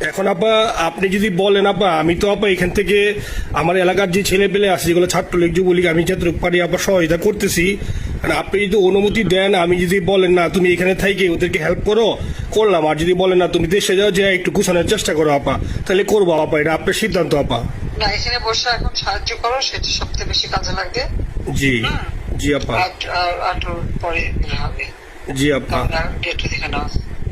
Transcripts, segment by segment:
এখন আপা আপনি যদি বলেন আপা আমি তো আপা এখান থেকে আমার এলাকার যে ছেলে পেলে আছে যেগুলো ছাত্রলীগ যুবলীগ আমি যতটুকু পারি আপা সহায়তা করতেছি। আর আপনি যদি অনুমতি দেন আমি যদি বলেন না তুমি এখানে থাইকে ওদেরকে হেল্প করো করলাম। আর যদি বলেন না তুমি দেশে যাও যে একটু গুছানোর চেষ্টা করো আপা তাহলে করব আপা এটা আপনার সিদ্ধান্ত আপা। না এখানে বসে এখন সাহায্য করো সেটা সবচেয়ে বেশি কাজে লাগবে। জি জি আপা। একটু পরে হবে। জি আপা। গেট নাও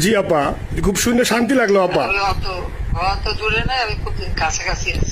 জি, আপা। খুব সুন্দর শান্তি লাগল, আপা। আমি অত অত দূরে না আমি খুব কাছাকাছি আছি।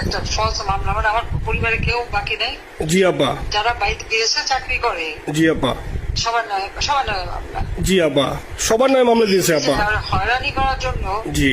একটা ফলস মামলা মানে আমার পরিবারে কেউ বাকি নেই জি আপা যারা বাইরে বিদেশে চাকরি করে জি আপা সবার নয় সবার নয় মামলা জি আপা সবার নয় মামলা দিয়েছে আপা হয়রানি করার জন্য জি।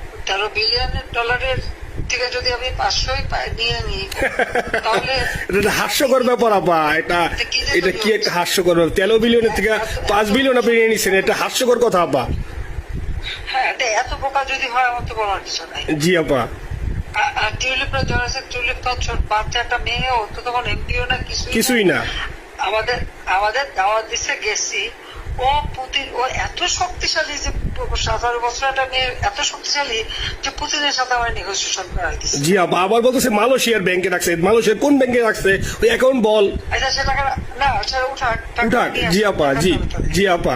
তেরো বিলিয়ন ডলারের থেকে যদি আমি পাঁচশোই নিয়ে নিই তাহলে এটা হাস্যকর ব্যাপার আপা। এটা এটা কি একটা হাস্যকর ব্যাপার? তেরো বিলিয়নের থেকে পাঁচ বিলিয়ন আপনি নিয়ে নিচ্ছেন এটা হাস্যকর কথা আপা। হ্যাঁ এত বোকা যদি হয় আমার তো বলার কিছু নাই। জি আপা। আর- আর টিউলিপটা ধরেছে টিউলিপ তো বাচ্চা একটা মেয়ে ও তো তখন এমপিও না কিছুই কিছুই না। আমাদের আমাদের দাওয়াত দিচ্ছে গেছি। ও পুতিন ও এত শক্তিশালী যে সতেরো বছর একটা মেয়ে এত শক্তিশালী যে পুতিনের সাথে আমার নেগোসিয়েশন করা দিচ্ছে জি আপা আবার বলতেছে মালয়েশিয়ার ব্যাংকে রাখছে। মালয়েশিয়ার কোন ব্যাংকে রাখছে? ওই অ্যাকাউন্ট বল। আচ্ছা সে টাকা না সেটা উঠাক। উঠাক জি আপা জি জি আপা।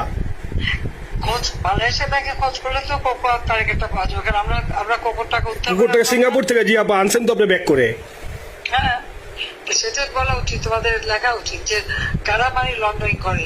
খোঁজ মালয়েশিয়া ব্যাংকে খোঁজ করলে তো কোকো তারিখটা পাওয়া যাবে। কারণ আমরা আমরা কোকোর টাকা উদ্ধার কুকুর করে সিঙ্গাপুর থেকে জি আপা আনছেন তো আপনি ব্যাক করে। হ্যাঁ। সেটা বলা উচিত তোমাদের লেখা উচিত যে কারা মানি লন্ডারিং করে?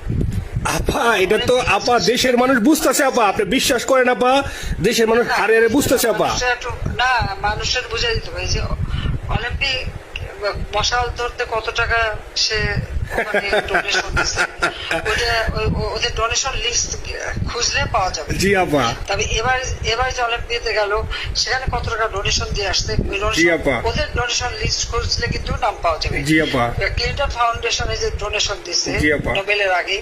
আপা এটা তো আপা দেশের মানুষ বুঝতেছে আপা আপনি বিশ্বাস করেন আপা দেশের মানুষ হারে হারে বুঝতেছে আপা। না মানুষের বুঝে দিতে হবে যে অলিম্পিক মশাল ধরতে কত টাকা সে ডোনেশন ওদের- ডোনেশন লিস্ট খুঁজলে পাওয়া যাবে। জি আপা। তবে এবার এবার যে অলিম্পিয়াতে গেল সেখানে কত টাকা ডোনেশন দিয়ে আসছে? জি আপা। ওদের ডোনেশন লিস্ট খুঁজলে কিন্তু নাম পাওয়া যাবে। জি আপা। ক্লিন্টন ফাউন্ডেশনে যে ডোনেশন দিচ্ছে নোবেলের আগে।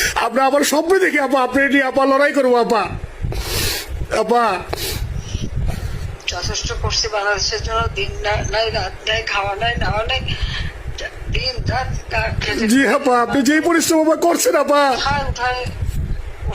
আমরা আবার স্বপ্ন দেখি আপা আপনি নিয়ে আপা লড়াই করব আপা। আপা। যথেষ্ট করছি বাংলাদেশের জন্য দিন নাই রাত নাই খাওয়া নাই নাওয়া নাই দিন রাত জি আপা আপনি যেই পরিশ্রম করছেন আপা।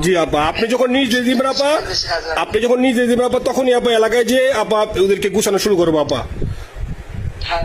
জি আপা আপনি যখন নিজ দিবেন আপা আপনি যখন নিজে দিবেন আপা তখনই আপা এলাকায় যে আপা ওদেরকে গুছানো শুরু করব আপা। হ্যাঁ।